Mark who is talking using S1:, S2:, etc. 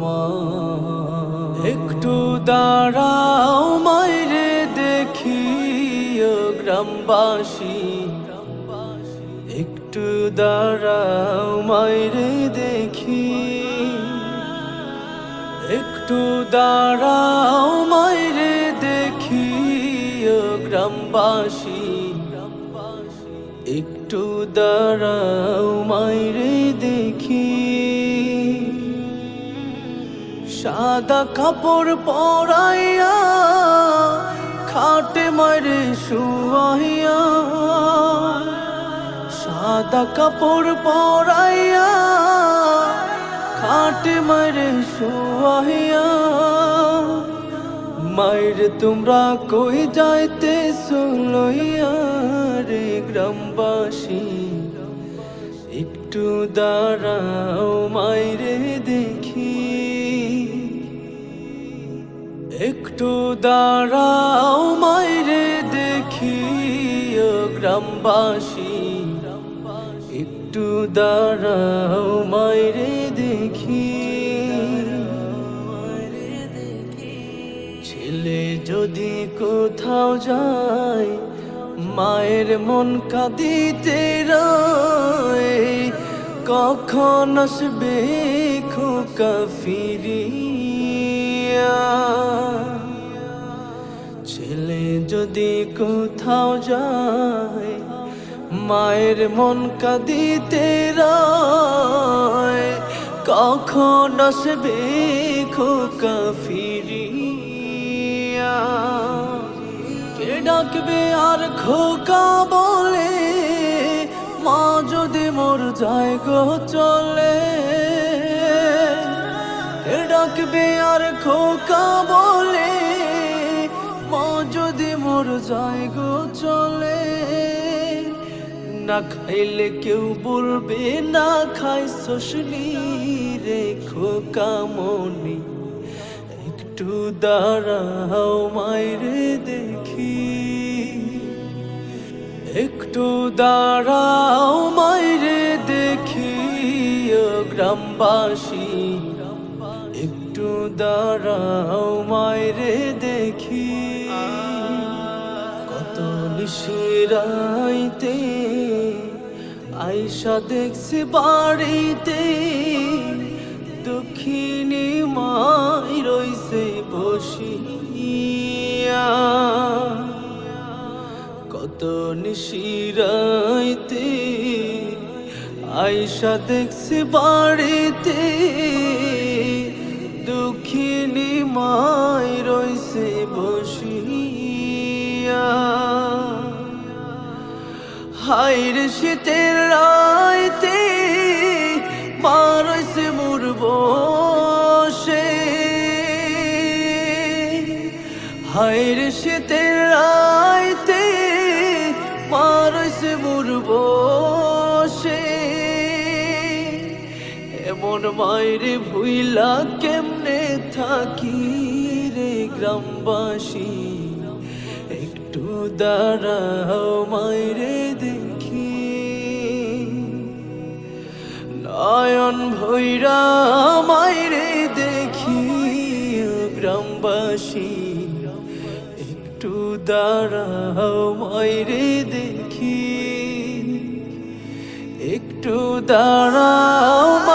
S1: মা, একটু দাঁড়াও মাইরে দেখি গ্রামবাসী। একটু দাঁড়াও মাইরে দেখি। একটু দাঁড়াও মাইরে দেখি গ্রামবাসী। একটু দাঁড়াও, মাইরে দেখি। সাদা কাপড় পরাইয়া খাটে মারে শুয়াইয়া, সাদা কাপড় পরাইয়া খাটে মারে শুয়াইয়া মায়ের তোমরা কই যাইতে লইয়া? রে গ্রামবাসী একটু দাঁড়াও, মাইরে দেখি। একটু দাঁড়াও, মাইরে দেখি গ্রামবাসী। একটু দাঁড়াও, মাইরে দেখি। ছেলে যদি কোথাও যায় মায়ের মন কাঁদিতে কখন আসবে খোকা ফিরিয়া? ছেলে যদি কোথাও যায়, মায়ের মন কাঁদিতে কখন আসবে খোকা ফিরিয়া? ডাকবে আর খোকা বলে, মা যদি মোর যায় গো চলে। ডাকবে আর খোকা বলে, মা যদি মোর যায় গো চলে। না খাইলে কেউ বলবে, না খাই শোষলি রে খোকা মনি একটু দাঁড়াও মাইরে দেখি। একটু দাঁড়াও মাইরে দেখি গ্রামবাসী। একটু দাঁড়াও মাইরে দেখি। কত নিশিরাইতে আইসা দেখছি বাড়িতে। দক্ষিণী বসিয়া কত নিশিরাইতে আয়সা দেখছি বাড়িতে দুঃখিনী মাই রইছে বসিয়া। হাইর শীতের হাইর শীতের রাইতে মা রইছে মোর বসে। এমন মায়েরে ভুইলা কেমনে থাকি রে গ্রামবাসী? একটু দাঁড়াও মায়েরে দেখি। নয়ন ভৈরা মায়েরে দেখি গ্রামবাসী। দাঁড়াও মাইরে দেখি। একটু দাঁড়াও